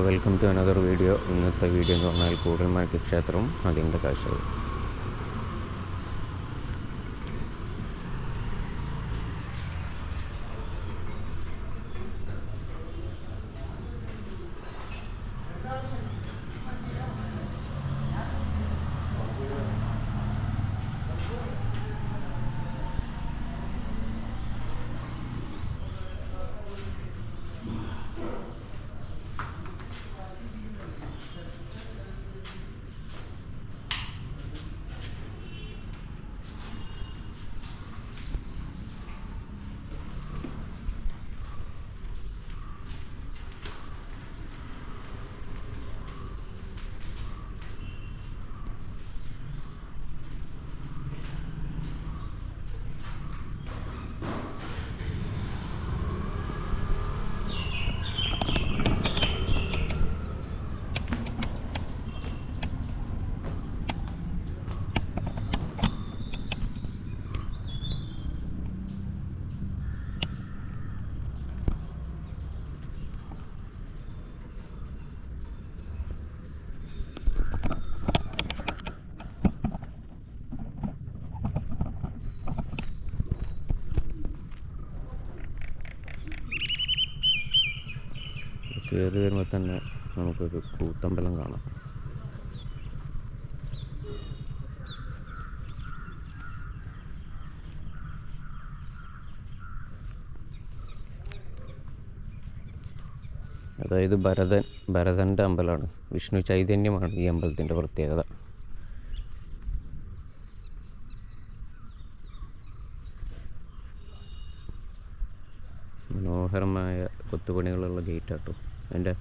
Welcome to another video ഇന്നത്തെ video എന്ന് പറഞ്ഞാൽ കൂടൽമഴക്ക് ക്ഷേത്രവും അതിന്റെ കാഴ്ചകൾ. കയറി വരുമ്പോൾ തന്നെ നമുക്കൊരു കൂത്തമ്പലം കാണാം. അതായത് ഭരതൻ ഭരതന്റെ അമ്പലമാണ്. വിഷ്ണു ചൈതന്യമാണ് ഈ അമ്പലത്തിന്റെ പ്രത്യേകത. മനോഹരമായ കൊത്തുപണികളുള്ള ഗേറ്റ് ആട്ടോ അതിന്റെ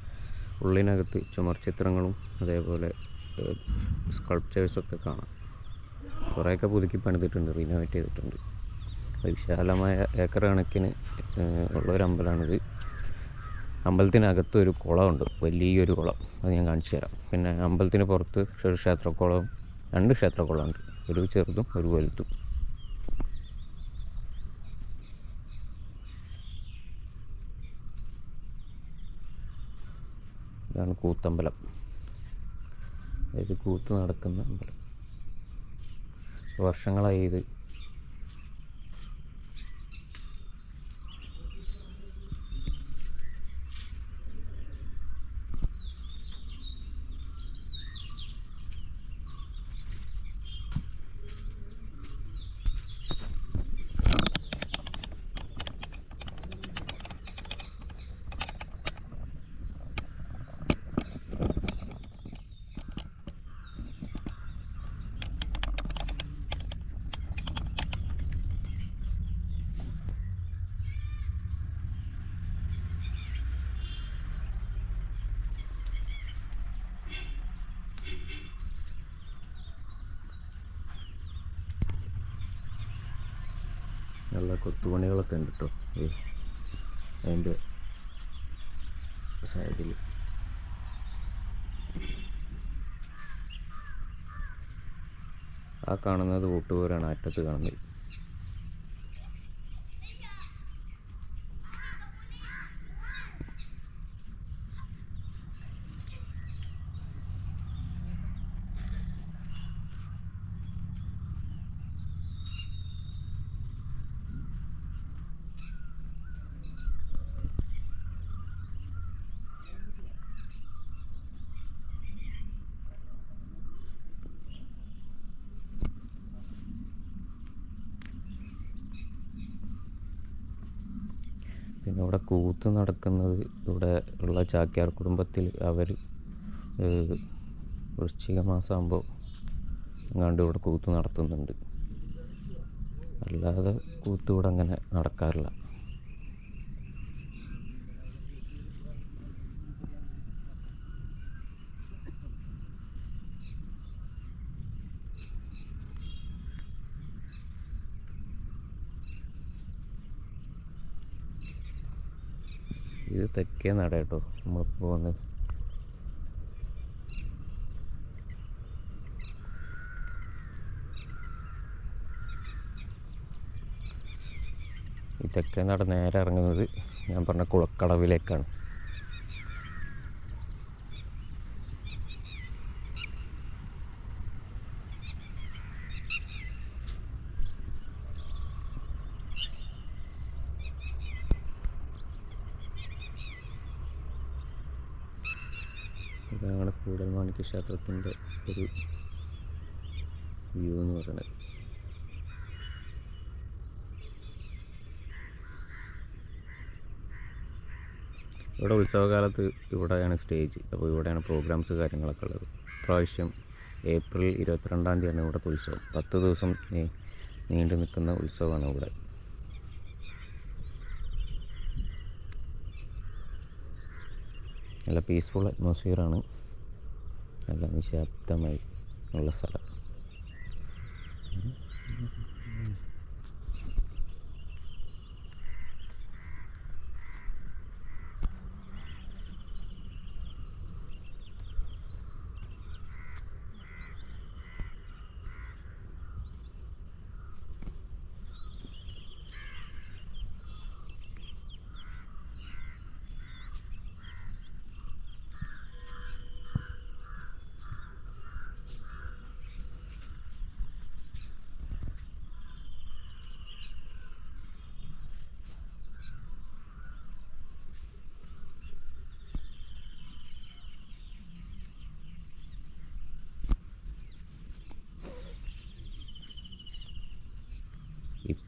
ഉള്ളിനകത്ത് ചുമർചിത്രങ്ങളും അതേപോലെ സ്കൾപ്ചേഴ്സൊക്കെ കാണാം. കുറേയൊക്കെ പുതുക്കി പണിതിട്ടുണ്ട് റിനോവേറ്റ് ചെയ്തിട്ടുണ്ട്. വിശാലമായ ഏക്കർ കണക്കിന് ഉള്ളൊരു അമ്പലമാണിത് അമ്പലത്തിനകത്ത് ഒരു കുളമുണ്ട് വലിയൊരു കുളം. അത് ഞാൻ കാണിച്ചു തരാം. പിന്നെ അമ്പലത്തിന് പുറത്ത് ഒരു ക്ഷേത്രക്കുളവും രണ്ട് ക്ഷേത്രക്കുളമുണ്ട്. ഒരു ചെറുതും ഒരു വലുതും. ഇതാണ് കൂത്തമ്പലം. അതായത് കൂത്ത് നടക്കുന്ന അമ്പലം. വർഷങ്ങളായി ഇത് നല്ല കൊത്തുപണികളൊക്കെ ഉണ്ട് കേട്ടോ ഏ അതിന്റെ സൈഡിൽ ആ കാണുന്നത് കൂട്ടുപോരാണ് അറ്റത്ത് കാണുന്നത് പിന്നെ ഇവിടെ കൂത്ത് നടക്കുന്നത് ഇവിടെ ഉള്ള ചാക്യാർ കുടുംബത്തിൽ അവർ വൃശ്ചിക മാസമാകുമ്പോൾ എങ്ങാണ്ട് ഇവിടെ കൂത്ത് നടത്തുന്നുണ്ട്. അല്ലാതെ കൂത്ത് ഇവിടെ അങ്ങനെ നടക്കാറില്ല. ഇത് തെക്കേ നട കേട്ടോ. നമ്മളിപ്പോൾ പോകുന്നത് ഈ തെക്കേ നട നേരെ ഇറങ്ങുന്നത് ഞാൻ പറഞ്ഞ കുളക്കടവിലേക്കാണ് ഇതാണ് കൂടൽമാണിക്യ ക്ഷേത്രത്തിന്റെ ഒരു വ്യൂ എന്ന് പറയുന്നത്. ഇവിടെ ഉത്സവകാലത്ത് ഇവിടെയാണ് സ്റ്റേജ് അപ്പോൾ ഇവിടെയാണ് പ്രോഗ്രാംസ് കാര്യങ്ങളൊക്കെ ഉള്ളത്. പ്രാവശ്യം ഏപ്രിൽ ഇരുപത്തിരണ്ടാം തീയതിയാണ് ഇവിടുത്തെ ഉത്സവം. പത്ത് ദിവസം നീണ്ടു നിൽക്കുന്ന ഉത്സവമാണ് ഇവിടെ. നല്ല പീസ്ഫുൾ അറ്റ്മോസ്ഫിയറാണ് നല്ല നിശബ്ദമായി ഉള്ള സ്ഥലം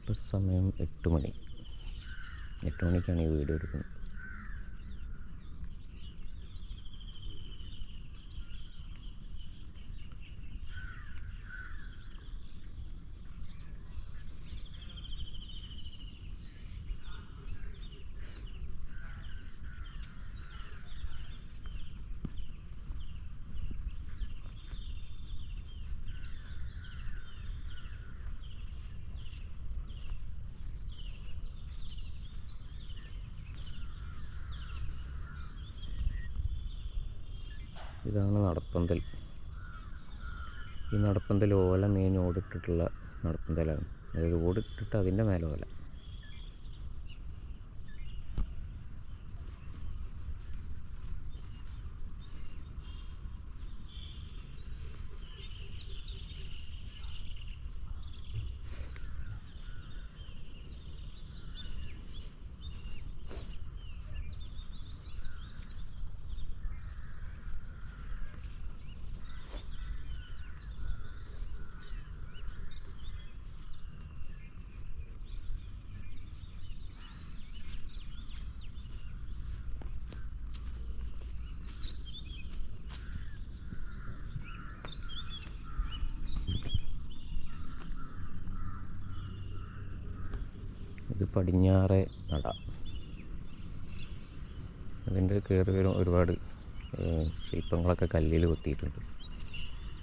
ഇപ്പം സമയം എട്ട് മണി. എട്ട് മണിക്കാണ് ഈ വീഡിയോ എടുക്കുന്നത് ഇതാണ് നടപ്പന്തൽ. ഈ നടപ്പന്തൽ ഓല മെയിൻ ഓടിട്ടിട്ടുള്ള നടപ്പന്തലാണ്. അതായത് ഓടിട്ടിട്ട് അതിന്റെ മേലെ ഓല. പടിഞ്ഞാറെ നട. അതിന്റെ കയറി വരും ഒരുപാട് ശില്പങ്ങളൊക്കെ കല്ലിൽ കൊത്തിയിട്ടുണ്ട്.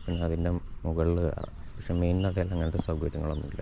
പിന്നെ അതിന്റെ മുകളിൽ കയറാം പക്ഷെ മെയിൻ നടയിൽ അങ്ങനത്തെ സൗകര്യങ്ങളൊന്നുമില്ല.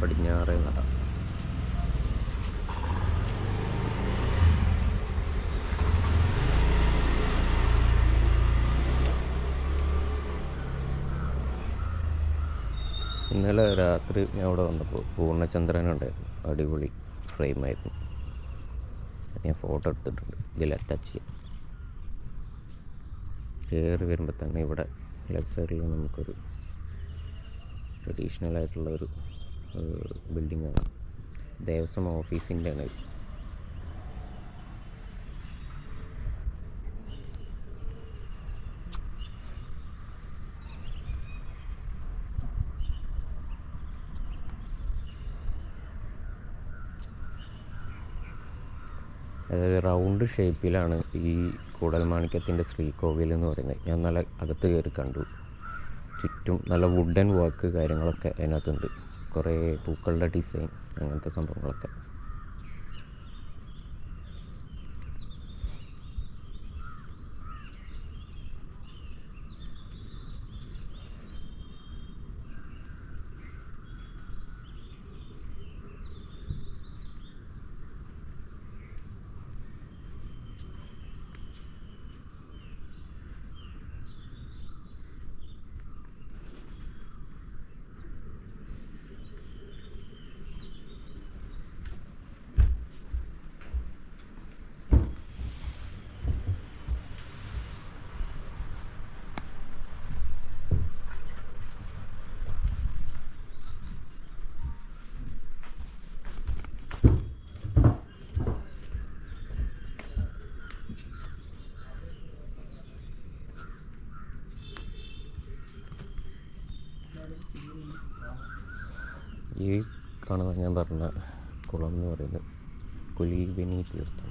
പടിഞ്ഞാറേ നട. ഇന്നലെ രാത്രി ഞാൻ അവിടെ വന്നപ്പോൾ പൂർണചന്ദ്രൻ ഉണ്ടായിരുന്നു അടിപൊളി ഫ്രെയിമായിരുന്നു ഞാൻ ഫോട്ടോ എടുത്തിട്ടുണ്ട്. ഇതിൽ അറ്റാച്ച് ചെയ്യാം. കയറി വരുമ്പോൾ തന്നെ ഇവിടെ ലെഫ്റ്റ് സൈഡിൽ നമുക്കൊരു ട്രഡീഷണൽ ആയിട്ടുള്ള ഒരു ബിൽഡിങ്ങാണ്. ദേവസ്വം ഓഫീസിന്റെ ആണ്. അതായത് റൗണ്ട് ഷേപ്പിലാണ് ഈ കൂടൽമാണിക്യത്തിന്റെ ശ്രീകോവിൽ എന്ന് പറയുന്നത്. ഞാൻ നല്ല അകത്ത് കയറി കണ്ടു. ചുറ്റും നല്ല വുഡൻ വർക്ക് കാര്യങ്ങളൊക്കെ അതിനകത്തുണ്ട്. കുറേ പൂക്കളുടെ ഡിസൈൻ അങ്ങനത്തെ സംഭവങ്ങളൊക്കെ. ഈ കാണുന്ന ഞാൻ പറഞ്ഞ കുളം എന്ന് പറയുന്നത് കുലീബിനി തീർത്ഥം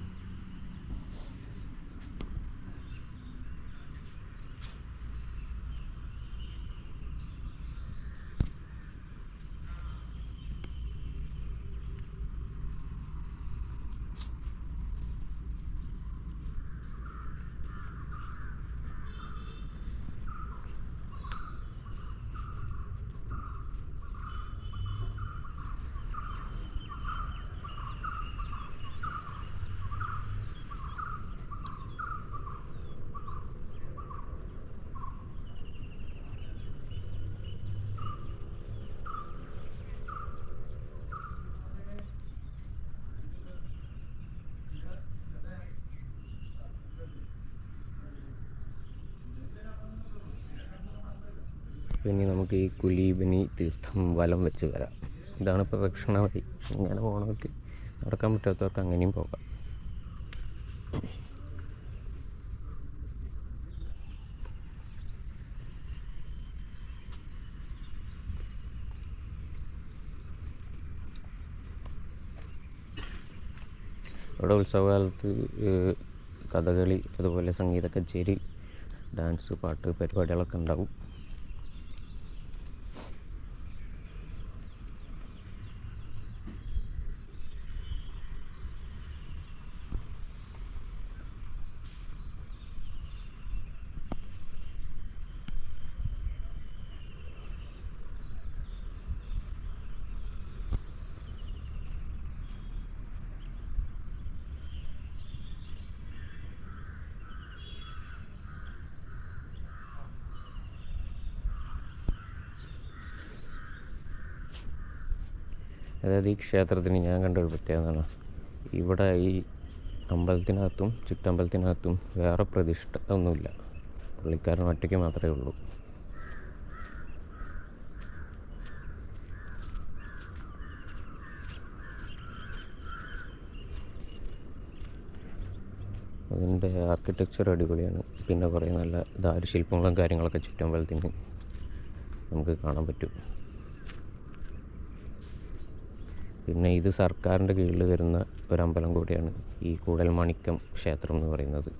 പിന്നെ നമുക്ക് ഈ കുലീപിനി തീർത്ഥം വലം വെച്ച് വരാം. ഇതാണ് പ്രദക്ഷിണ വഴി. ഇങ്ങനെ പോകണവർക്ക് നടക്കാൻ പറ്റാത്തവർക്ക് അങ്ങനെയും പോകാം. ഇവിടെ ഉത്സവകാലത്ത് കഥകളി അതുപോലെ സംഗീത കച്ചേരി ഡാൻസ് പാട്ട് പരിപാടികളൊക്കെ ഉണ്ടാവും. അതായത് ഈ ക്ഷേത്രത്തിന് ഞാൻ കണ്ട ഒരു പ്രത്യേകത എന്നാണ് ഇവിടെ ഈ അമ്പലത്തിനകത്തും ചുറ്റമ്പലത്തിനകത്തും വേറെ പ്രതിഷ്ഠ ഒന്നുമില്ല. പുള്ളിക്കാരൻ ഒറ്റയ്ക്ക് മാത്രമേ ഉള്ളൂ. അതിന്റെ ആർക്കിടെക്ചർ അടിപൊളിയാണ്. പിന്നെ കുറേ നല്ല ദാരുശില്പങ്ങളും കാര്യങ്ങളൊക്കെ ചുറ്റമ്പലത്തിന് നമുക്ക് കാണാൻ പറ്റും. പിന്നെ ഇത് സർക്കാരിന്റെ കീഴിൽ വരുന്ന ഒരു അമ്പലം കൂടിയാണ് ഈ കൂടൽ മാണിക്യം ക്ഷേത്രം എന്ന് പറയുന്നത്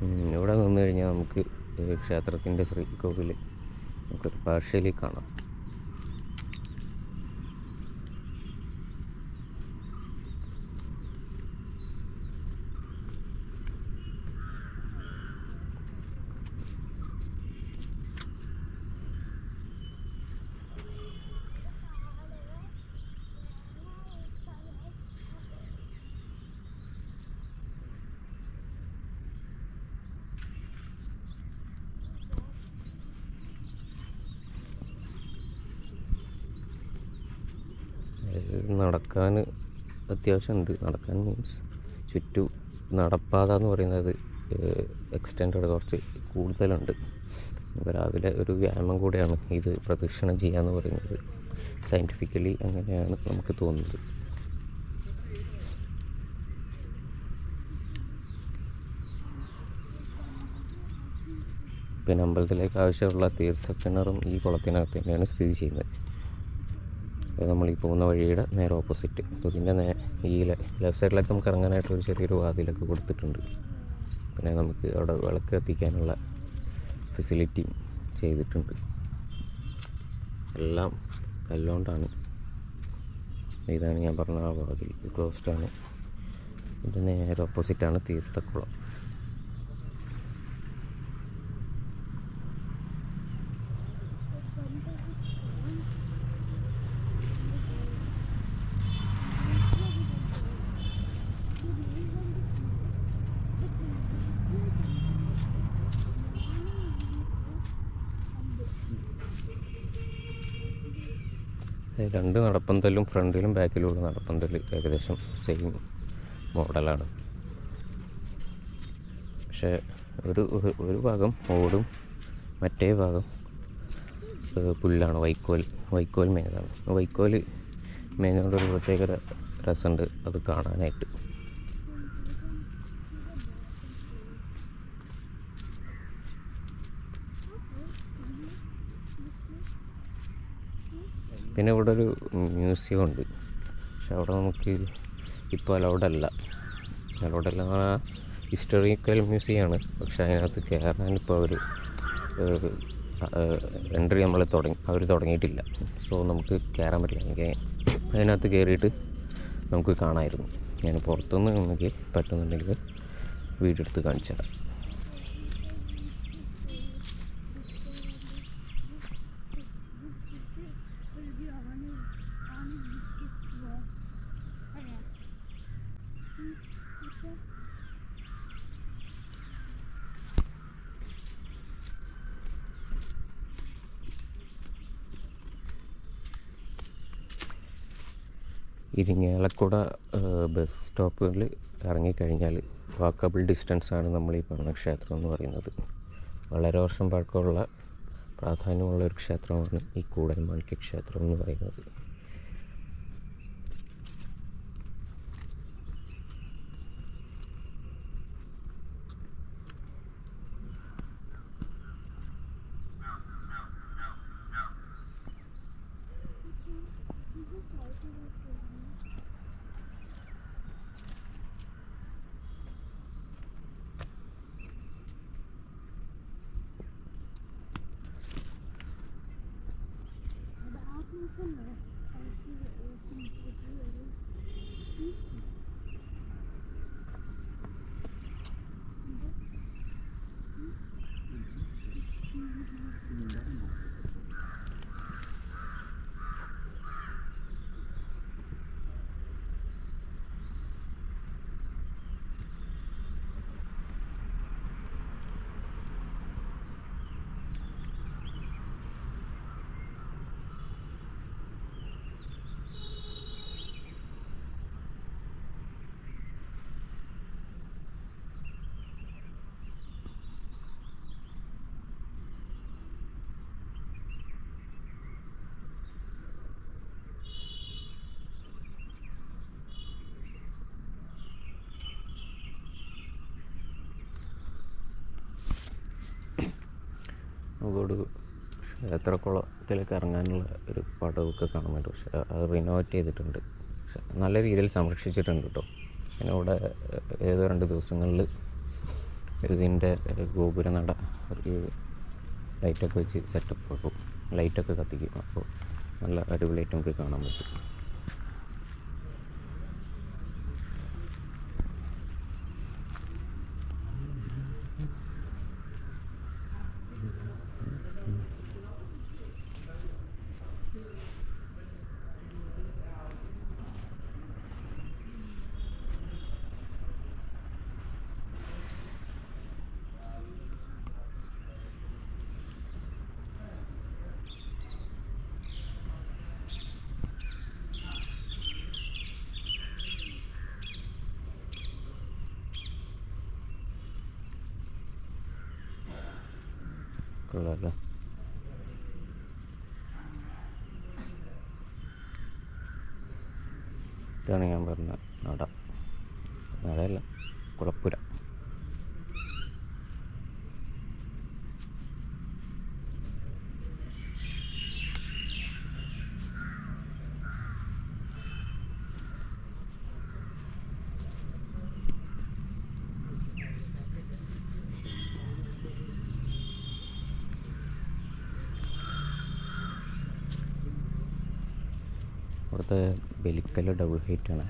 ഉം, ഇവിടെ നിന്ന് കഴിഞ്ഞാൽ നമുക്ക് ഈ ക്ഷേത്രത്തിന്റെ ശ്രീകോവിൽ നമുക്ക് പാർഷ്യലി കാണാം അതായത് നടക്കാൻ അത്യാവശ്യം ഉണ്ട് നടക്കാൻ മീൻസ് ചുറ്റു നടപ്പാത എന്ന് പറയുന്നത് എക്സ്റ്റെൻഡ് കുറച്ച് കൂടുതലുണ്ട്. രാവിലെ ഒരു വ്യായാമം കൂടെയാണ് ഇത് പ്രദക്ഷിണം ചെയ്യുക എന്ന് പറയുന്നത്. സയന്റിഫിക്കലി അങ്ങനെയാണ് നമുക്ക് തോന്നുന്നത്. പിന്നെ അമ്പലത്തിലേക്ക് ആവശ്യമുള്ള തീർത്ഥക്കിണറും ഈ കുളത്തിനകത്ത് തന്നെയാണ് സ്ഥിതി ചെയ്യുന്നത്. നമ്മൾ ഈ പോകുന്ന വഴിയുടെ നേരെ ഓപ്പോസിറ്റ്. അപ്പോൾ ഇതിന്റെ നേ ഈ ലെഫ്റ്റ് സൈഡിലൊക്കെ നമുക്ക് ഇറങ്ങാനായിട്ട് ഒരു ചെറിയൊരു വാതിലൊക്കെ കൊടുത്തിട്ടുണ്ട്. പിന്നെ നമുക്ക് അവിടെ വിളക്ക് എത്തിക്കാനുള്ള ഫെസിലിറ്റി ചെയ്തിട്ടുണ്ട്. എല്ലാം കല്ലുകൊണ്ടാണ് ഇതാണ് ഞാൻ പറഞ്ഞ ആ വാതിൽ. ക്ലോസ്ഡാണ് ഇതിന്റെ നേരെ ഓപ്പോസിറ്റാണ് തീർത്ഥക്കുളം രണ്ട് നടപ്പന്തലും ഫ്രണ്ടിലും ബാക്കിലുള്ള നടപ്പന്തൽ ഏകദേശം സെയിം മോഡലാണ് പക്ഷേ ഒരു ഒരു- ഭാഗം ഓടും മറ്റേ ഭാഗം പുല്ലാണ് വൈക്കോൽ വൈക്കോൽ മേഞ്ഞതാണ് വൈക്കോൽ മേഞ്ഞുകൊണ്ട് ഒരു പ്രത്യേക രസമുണ്ട് അത് കാണാനായിട്ട്. പിന്നെ ഇവിടെ ഒരു മ്യൂസിയം ഉണ്ട്. പക്ഷെ അവിടെ നമുക്ക് ഇപ്പോൾ അലൗഡ് അല്ല. അലൗഡ് അല്ല എന്ന് പറഞ്ഞാൽ ഹിസ്റ്റോറിക്കൽ മ്യൂസിയമാണ് പക്ഷെ അതിനകത്ത് കയറാൻ ഇപ്പോൾ അവർ എൻട്രി നമ്മൾ തുടങ്ങി അവർ തുടങ്ങിയിട്ടില്ല. സോ നമുക്ക് കയറാൻ പറ്റില്ല. എനിക്ക് അതിനകത്ത് കയറിയിട്ട് നമുക്ക് കാണാമായിരുന്നു. ഞാൻ പുറത്തുനിന്ന് നമുക്ക് പറ്റുന്നുണ്ടെങ്കിൽ വീഡിയോ കാണിച്ചു തരാം. ഇരിങ്ങാലക്കുട ബസ് സ്റ്റോപ്പുകളിൽ ഇറങ്ങിക്കഴിഞ്ഞാൽ വാക്കബിൾ ഡിസ്റ്റൻസാണ് നമ്മൾ ഈ പറഞ്ഞ ക്ഷേത്രം എന്ന് പറയുന്നത്. വളരെ വർഷം പഴക്കമുള്ള പ്രാധാന്യമുള്ള ഒരു ക്ഷേത്രമാണ് ഈ കൂടൽ മാണിക്യ ക്ഷേത്രം എന്ന് പറയുന്നത്. somewhere. നമുക്കൊരു ക്ഷേത്രക്കുളത്തിലേക്ക് ഇറങ്ങാനുള്ള ഒരു പടവൊക്കെ കാണുന്നുണ്ട്. പക്ഷേ അത് റിനോവേറ്റ് ചെയ്തിട്ടുണ്ട്. നല്ല രീതിയിൽ സംരക്ഷിച്ചിട്ടുണ്ട് കേട്ടോ. പിന്നെ ഇവിടെ ഏതോ രണ്ട് ദിവസങ്ങളിൽ ഇതിന്റെ ഗോപുര നട ഒരു ലൈറ്റൊക്കെ വെച്ച് സെറ്റപ്പ് ആക്കും. ലൈറ്റൊക്കെ കത്തിക്കും. അപ്പോൾ നല്ല അടിപൊളിയായിട്ട് നമുക്ക് കാണാൻ പറ്റും. കൊള്ളാമല്ലോ ഇതാണ് ഞാൻ പറഞ്ഞ നട ഇവിടുത്തെ ബെലിക്കല്ല് ഡബിൾ ഹൈറ്റാണ്